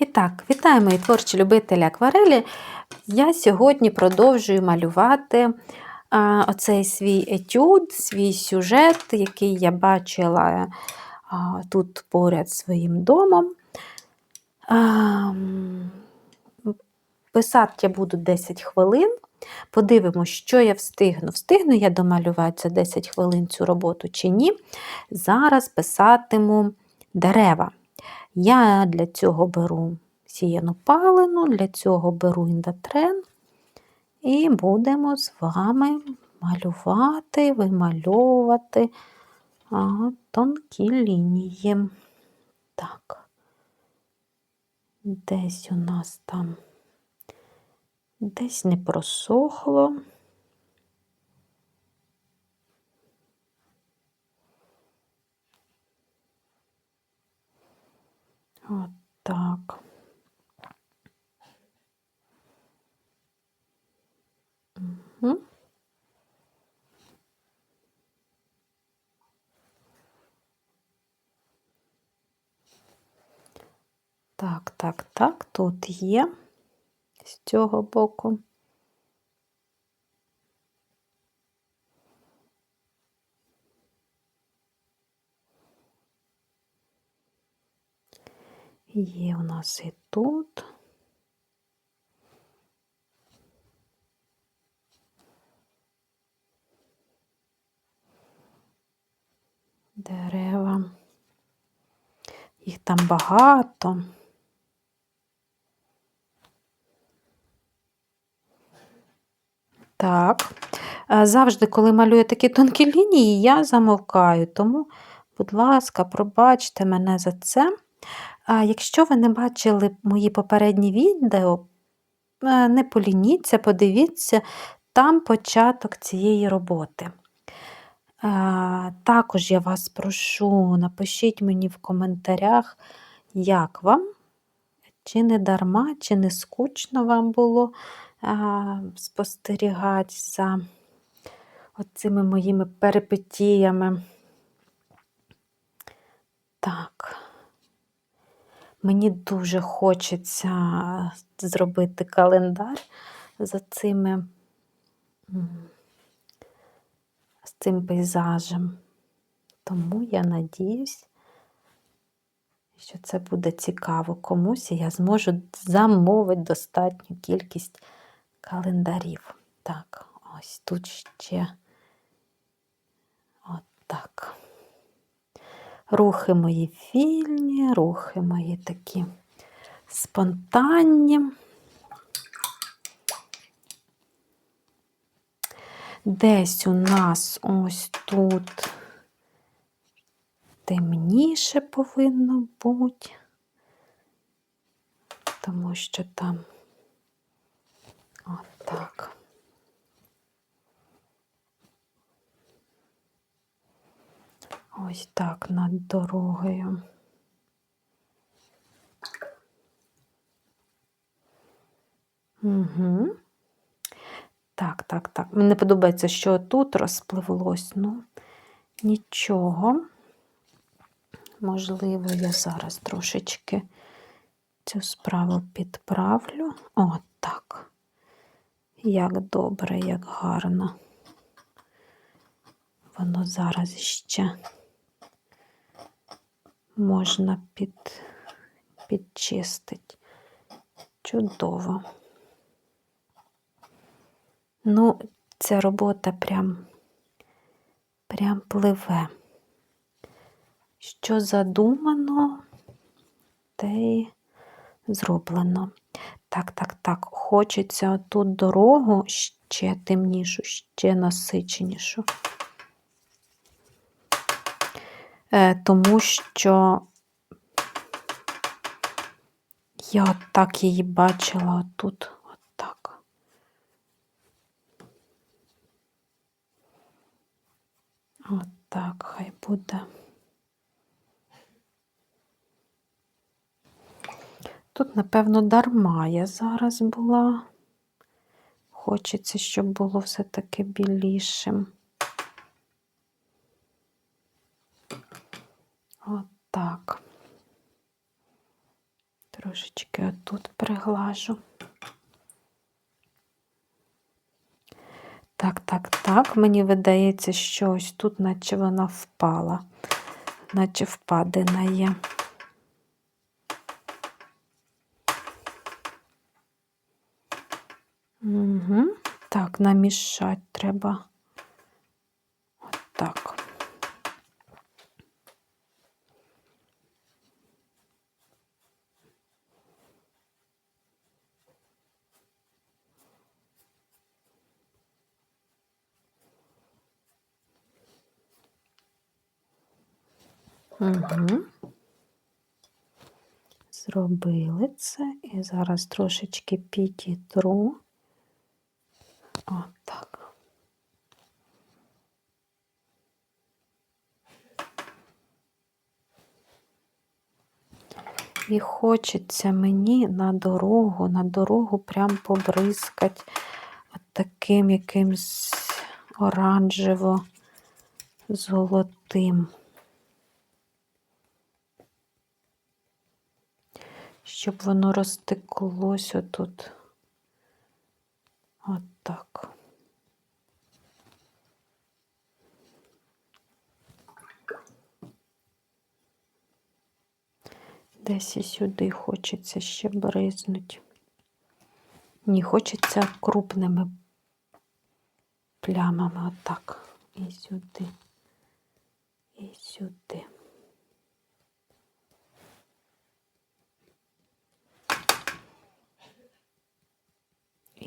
І так, вітаю мої творчі любителі акварелі. Я сьогодні продовжую малювати а, оцей свій етюд, свій сюжет, який я бачила а, тут поряд своїм домом. А, писати я буду 10 хвилин. Подивимось, що я встигну. Встигну я домалювати за 10 хвилин цю роботу чи ні. Зараз писатиму дерева. Я для цього беру сіяну палину, для цього беру індатрен і будемо з вами малювати, вимальовувати тонкі лінії. Так, десь у нас там десь не просохло. От так. Угу. Так, так, так, тут є з цього боку. Є у нас і тут. Дерева. Їх там багато. Так. Е, Завжди, коли малюю такі тонкі лінії, я замовкаю. Тому, будь ласка, пробачте мене за це. А Якщо ви не бачили мої попередні відео, е, не полініться, подивіться, там початок цієї роботи. Е, Також я вас прошу, напишіть мені в коментарях, як вам, чи не дарма, чи не скучно вам було е, спостерігати за оцими моїми перипетіями. Так. Мені дуже хочеться зробити календар за цими, з цим пейзажем. Тому я надіюсь, що це буде цікаво комусь, і я зможу замовити достатню кількість календарів. Так, ось тут ще от так. Рухи мої вільні, рухи мої такі спонтанні. Десь у нас ось тут темніше повинно бути, тому що там отак. Ось так над дорогою. Угу. Так, так, так. Мені не подобається, що тут розпливлось. Ну, нічого. Можливо, я зараз трошечки цю справу підправлю. О, так. Як добре, як гарно. Воно зараз ще можна під, підчистити. Чудово. Ну, ця робота прям, прям пливе. Що задумано, те й зроблено. Так, так, так, хочеться тут дорогу ще темнішу, ще насиченішу. Тому що я от так її бачила тут, от так. От так хай буде. Тут, напевно, дарма я зараз була. Хочеться, щоб було все-таки білішим. От так. Трошечки отут приглажу. Так, так, так. Мені видається, що ось тут, наче вона впала, наче впадина є. Угу. Так, намішати треба. Отак. Угу. Зробили це і зараз трошечки підітру. Отак. І хочеться мені на дорогу, на дорогу прям побризкати таким якимсь оранжево-золотим. Щоб воно розтеклось отут. Отак. Десь і сюди хочеться ще бризнуть. Ні, хочеться крупними плямами отак. І сюди, і сюди.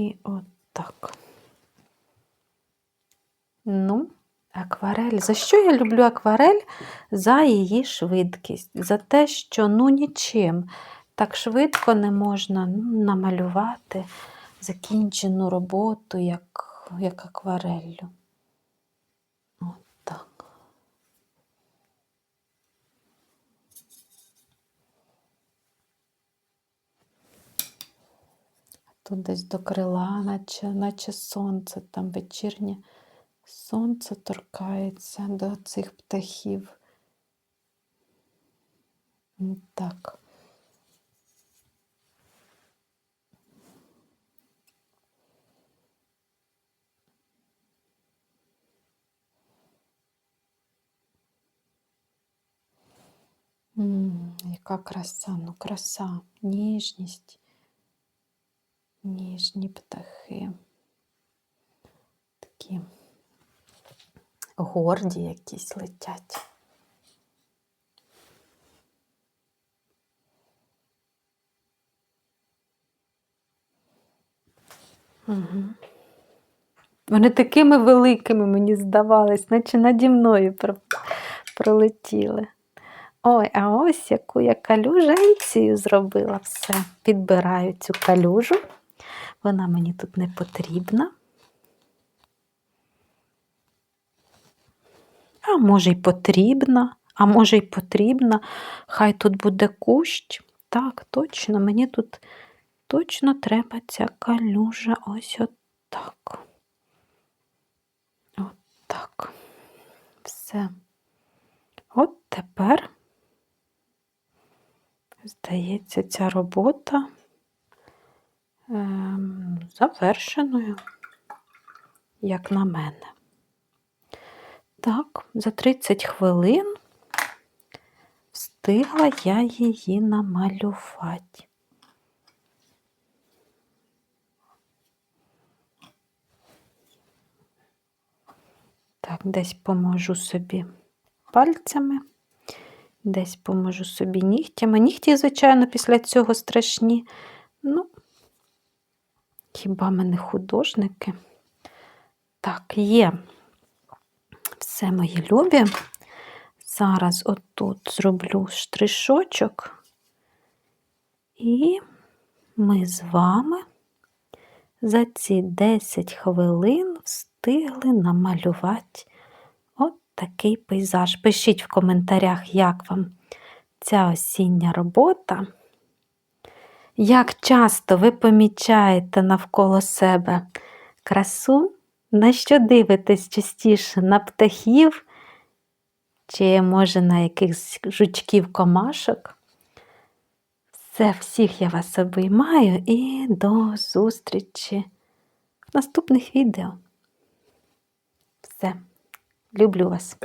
І отак. Ну, акварель. За що я люблю акварель? За її швидкість, за те, що ну нічим так швидко не можна ну, намалювати закінчену роботу, як, як аквареллю. Отак. Тут десь до крила, наче, наче сонце, там вечірнє сонце торкається до цих птахів. Так. М, яка краса, ну краса, ніжність, ніжні птахи. Такі горді якісь летять. Угу. Вони такими великими мені здавались, наче наді мною пролетіли. Ой, а ось яку я калюженцію зробила все. Підбираю цю калюжу. Вона мені тут не потрібна. А може й потрібна, а може й потрібна. Хай тут буде кущ. Так, точно, мені тут точно треба ця калюжа ось отак. Отак. Все. От тепер. Здається, ця робота завершеною, як на мене. Так, за 30 хвилин встигла я її намалювати. Так, десь поможу собі пальцями. Десь поможу собі нігтями. Нігті, звичайно, після цього страшні. Ну, хіба ми не художники? Так, є все мої любі. Зараз отут зроблю штришочок, і ми з вами за ці 10 хвилин встигли намалювати такий пейзаж. Пишіть в коментарях, як вам ця осіння робота. Як часто ви помічаєте навколо себе красу, на що дивитесь частіше на птахів, чи, може, на якихось жучків комашок? Все, всіх я вас обіймаю і до зустрічі в наступних відео. Все, люблю вас.